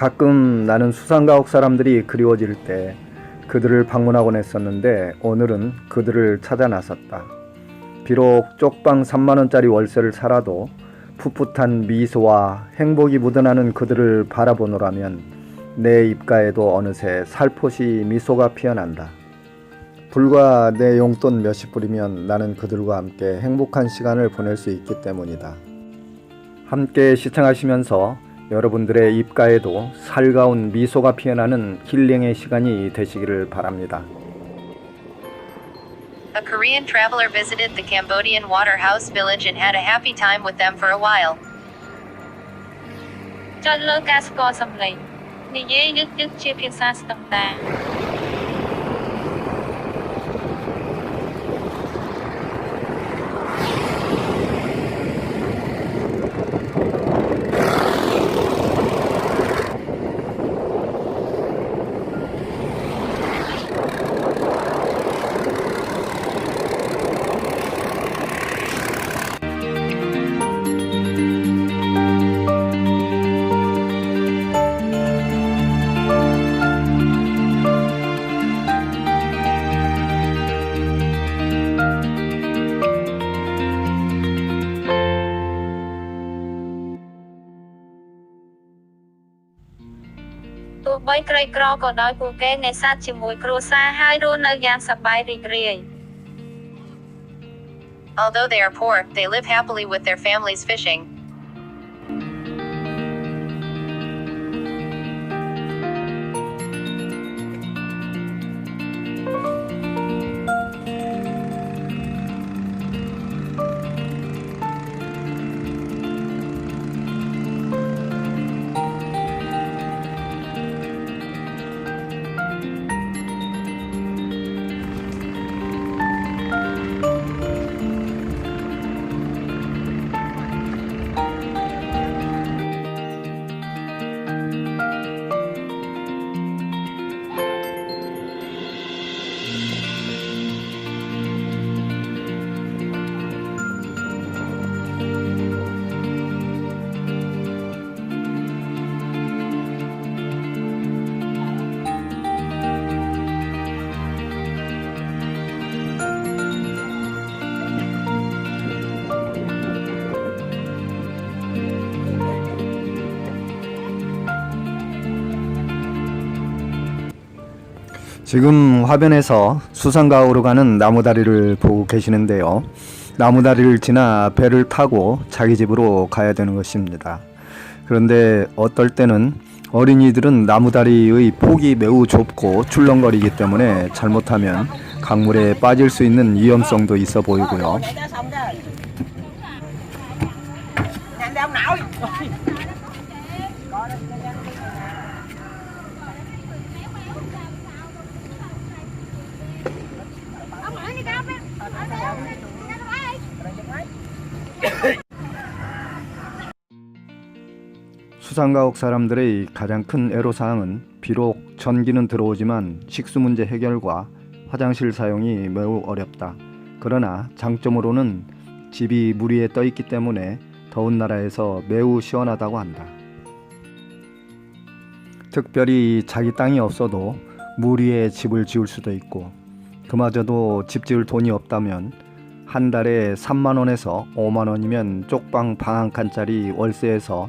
가끔 나는 수상가옥 사람들이 그리워질 때 그들을 방문하곤 했었는데 오늘은 그들을 찾아 나섰다. 비록 쪽방 3만원짜리 월세를 살아도 풋풋한 미소와 행복이 묻어나는 그들을 바라보노라면 내 입가에도 어느새 살포시 미소가 피어난다. 불과 내 용돈 몇십 불이면 나는 그들과 함께 행복한 시간을 보낼 수 있기 때문이다. 함께 시청하시면서 여러분들의 입가에도 살가운 미소가 피어나는 힐링의 시간이 되시기를 바랍니다. A Korean traveler visited the Cambodian water house village and had a happy time with them for a while. Cho lơ ca sco sầm lầy, nì dê dứt dứt chia phiên xa sầm tàng. បីក្រីក្រក៏ដោយពួកគេនេសាទជាមួយគ្រួសារហើយរស់នៅយ៉ាងសប្បាយរីករាយ Although they are poor, they live happily with their families fishing. 지금 화면에서 수상가옥으로 가는 나무다리를 보고 계시는데요. 나무다리를 지나 배를 타고 자기 집으로 가야 되는 것입니다. 그런데 어떨 때는 어린이들은 나무다리의 폭이 매우 좁고 출렁거리기 때문에 잘못하면 강물에 빠질 수 있는 위험성도 있어 보이고요. 수상가옥 사람들의 가장 큰 애로사항은 비록 전기는 들어오지만 식수 문제 해결과 화장실 사용이 매우 어렵다. 그러나 장점으로는 집이 물 위에 떠 있기 때문에 더운 나라에서 매우 시원하다고 한다. 특별히 자기 땅이 없어도 물 위에 집을 지을 수도 있고 그마저도 집 지을 돈이 없다면 한 달에 3만 원에서 5만 원이면 쪽방 방 한 칸짜리 월세에서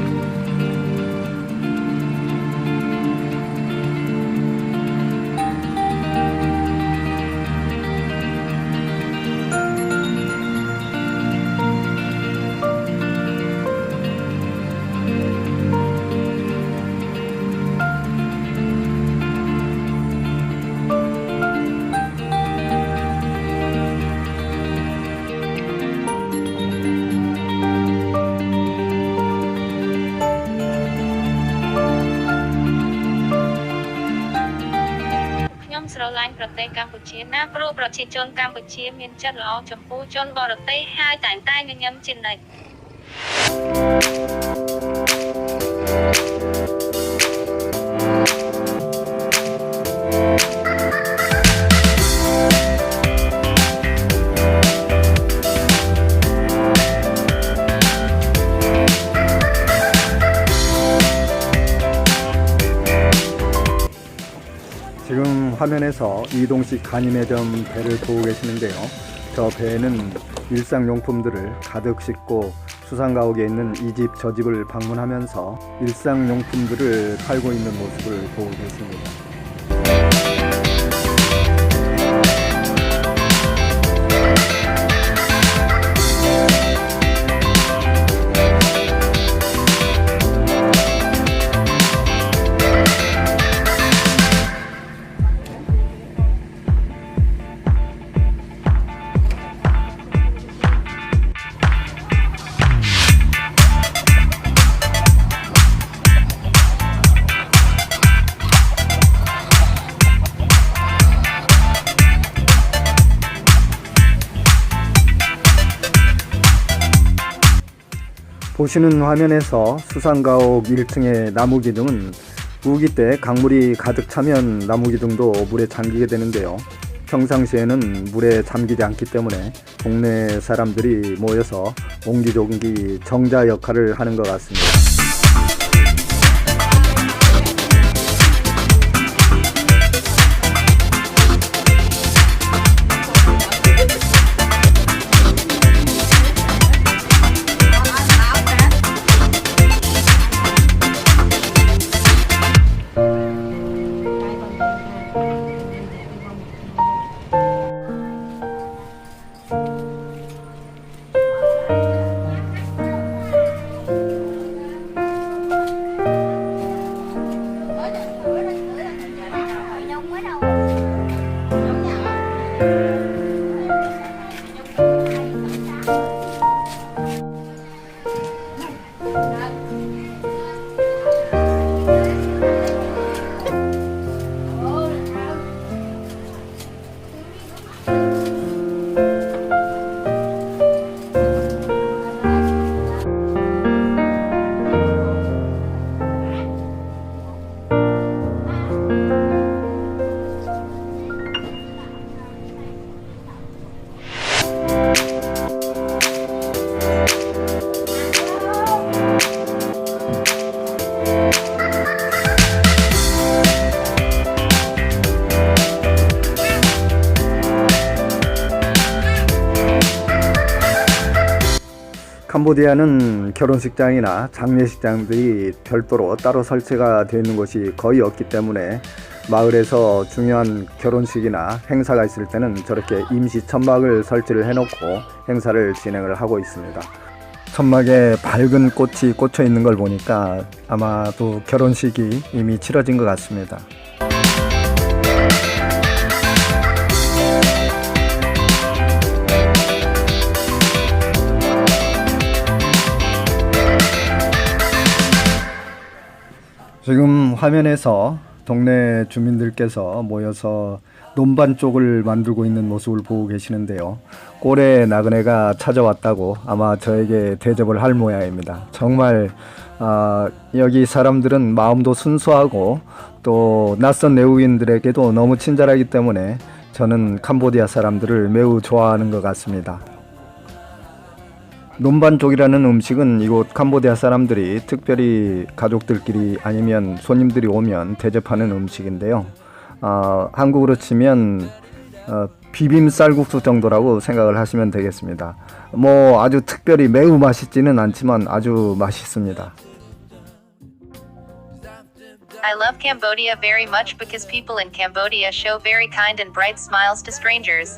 ប្រទេសកម្ពុជាណាព្រោះប្រជាជនកម្ពុជាមានចិត្តល្អចំពោះជនបរទេសហើយតែងតែញញឹមជានិច្ច 지금 화면에서 이동식 간이매점 배를 보고 계시는데요. 저 배에는 일상용품들을 가득 싣고 수상가옥에 있는 이 집 저 집을 방문하면서 일상용품들을 팔고 있는 모습을 보고 계십니다. 보시는 화면에서 수상가옥 1층의 나무 기둥은 우기 때 강물이 가득 차면 나무 기둥도 물에 잠기게 되는데요. 평상시에는 물에 잠기지 않기 때문에 동네 사람들이 모여서 옹기종기 정자 역할을 하는 것 같습니다. 캄보디아는 결혼식장이나 장례식장들이 별도로 따로 설치가 되어 있는 곳이 거의 없기 때문에 마을에서 중요한 결혼식이나 행사가 있을 때는 저렇게 임시 천막을 설치를 해놓고 행사를 진행을 하고 있습니다. 천막에 밝은 꽃이 꽂혀 있는 걸 보니까 아마도 결혼식이 이미 치러진 것 같습니다. 지금 화면에서 동네 주민들께서 모여서 논반 쪽을 만들고 있는 모습을 보고 계시는데요. 꼴에 나그네가 찾아왔다고 아마 저에게 대접을 할 모양입니다. 정말 아, 여기 사람들은 마음도 순수하고 또 낯선 내국인들에게도 너무 친절하기 때문에 저는 캄보디아 사람들을 매우 좋아하는 것 같습니다. 논반족이라는 음식은 이곳 캄보디아 사람들이 특별히 가족들끼리 아니면 손님들이 오면 대접하는 음식인데요. 어, 한국으로 치면 어, 비빔 쌀국수 정도라고 생각을 하시면 되겠습니다. 뭐 아주 특별히 매우 맛있지는 않지만 아주 맛있습니다. I love Cambodia very much because people in Cambodia show very kind and bright smiles to strangers.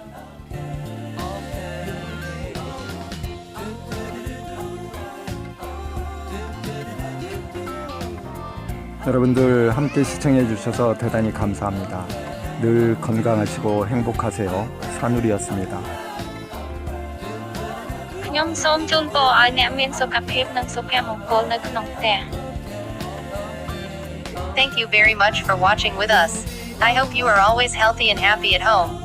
여러분들 함께 시청해 주셔서 대단히 감사합니다. 늘 건강하시고 행복하세요. 산울이었습니다. 냠손 존버 아냐면 소카핍 능 소카몽골 능농대 Thank you very much for watching with us. I hope you are always healthy and happy at home.